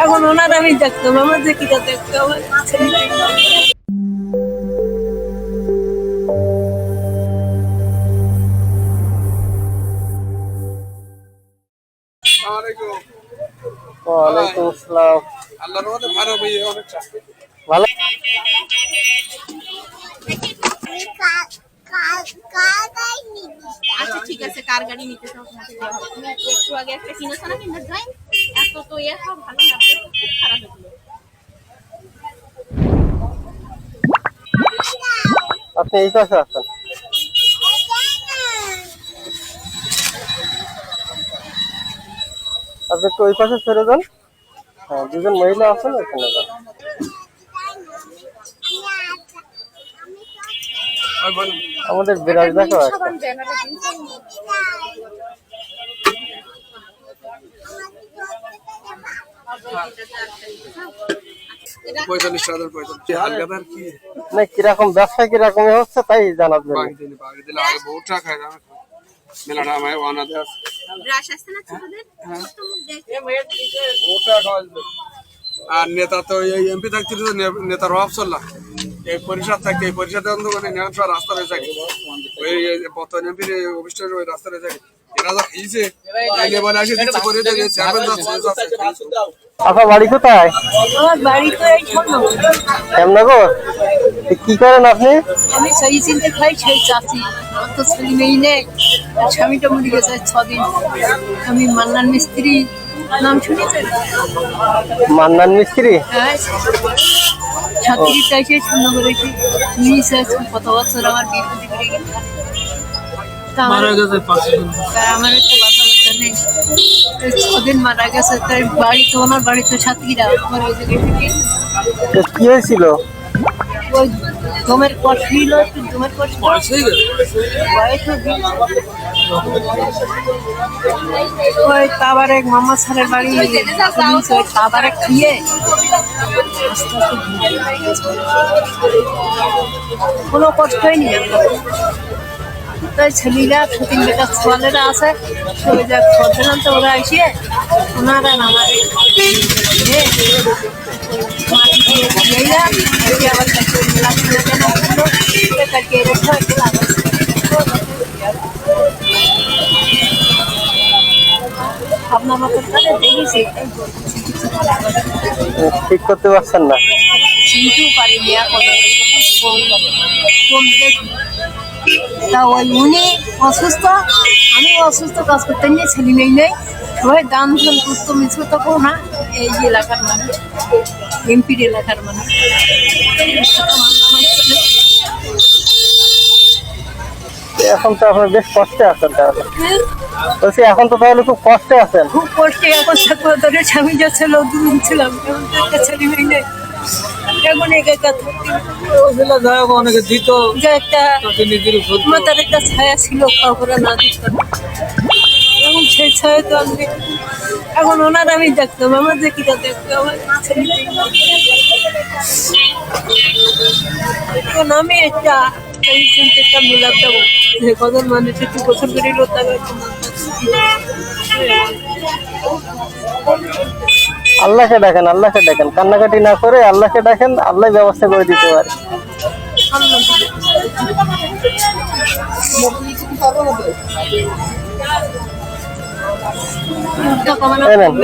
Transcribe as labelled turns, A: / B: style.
A: এখন ওনার আমি দেখতাম আমার যে কিটা দেখতো
B: ওয়ালাইকুম আসসালাম।
C: আল্লাহর রহমতে ভালো ভাই অনেক
B: ভালো?
D: আচ্ছা ঠিক আছে কার গাড়ি নিতে চাও? তোমাকে একটু আগে একটা কিনেছো না কিনা ড্রয়িং এত তো ইয়ে সব ভালো না খুব খারাপ হয়েছিল।
B: আপনি এই পাশে আছেন আপনি একটু ওই পাশে ছেড়ে যান হ্যাঁ দুজন মহিলা আছেন ওখানে যান।
C: ওই
B: আমাদের বিরাজ দেখো একটা
C: পঁয়তাল্লিশ হাজার পঁয়তাল্লিশ। আলগাদার কি?
B: না কীরকম ব্যবসা কীরকম হচ্ছে তাই জানার জন্য।
C: আগে টাকা। মেলাটা আমায় ওয়ানাতে আছে।
D: ব্রাশ না ছোটদের?
C: খাওয়া যাবে। আর নেতা তো এই এমপি থাকছিল তো নেতার অভাব চললা। এই পরিষদ থাকতে এই পরিষদের অন্ধকারে নেওয়ার রাস্তা রয়ে থাকে। ওই এই বর্তমান এমপির অফিসটার ওই রাস্তা রয়ে থাকে।
B: আপনার বাড়ি কোথায়? কি করেন আপনি?
A: আমি সেই চিনতে খাই সেই চাচি। তো ছেলে মেয়ে নেই। স্বামীটা মরে গেছে ছদিন। আমি মান্নান মিস্ত্রি। নাম শুনেছেন?
B: মান্নান মিস্ত্রি?
A: হ্যাঁ। ছাত্রীটা এসে। শূন্য করেছি কত বছর আমার বিয়ে করে গেছে আমার একটা নেই। ছদিন মারা গেছে তাই বাড়িতে ওনার বাড়িতে ছাত্রীরা আমার ওই জায়গায় থেকে।
B: কি হয়েছিল?
A: ওই দমের কষ্ট ছিল দমের কষ্ট বয়স হয়ে। ওই তাবারেক মামা স্যারের বাড়ি খাইয়ে। কোনো কষ্টই নেই। আমার। তাই ছেলেরা সতীন বেটা ছোয়ালেরা আছে। ওই যা খরচেন তো ওরা এসে ওনারা আমার। আপনার মতো দেখেছি।
B: ঠিক করতে পারছেন না।
A: চিনতেও পারিনি এখন তা ওই উনি অসুস্থ আমি অসুস্থ কাজ করতে নিয়ে ছেলে মেয়ে নেই। সবাই দান ধান করতো মিছু তো কোনো না। এই এলাকার মানুষ এমপির এলাকার মানুষ।
B: এখন তো আপনার বেশ কষ্টে আছেন তাহলে। বলছি এখন তো তাহলে খুব কষ্টে আছেন।
A: খুব কষ্টে এখন স্বামী যা ছিল দুদিন ছিলাম ছেলে এখন একা থাকতে
E: অনেকে দিত,
A: যে একটা মাথার একটা ছায়া ছিল, কাউকে না এখন সেই ছায়া আমি এখন ওনার আমি দেখতাম, আমার যে কিটা আমার ছেলে এখন একটা চিন্তাটা মিলাপ দেবো। যে কজন মানুষ একটু গোসল করে লোতা
B: আল্লাহকে ডাকেন আল্লাহকে ডাকেন কান্নাকাটি না করে আল্লাহকে ডাকেন আল্লাহ ব্যবস্থা করে দিতে পারে। নেন।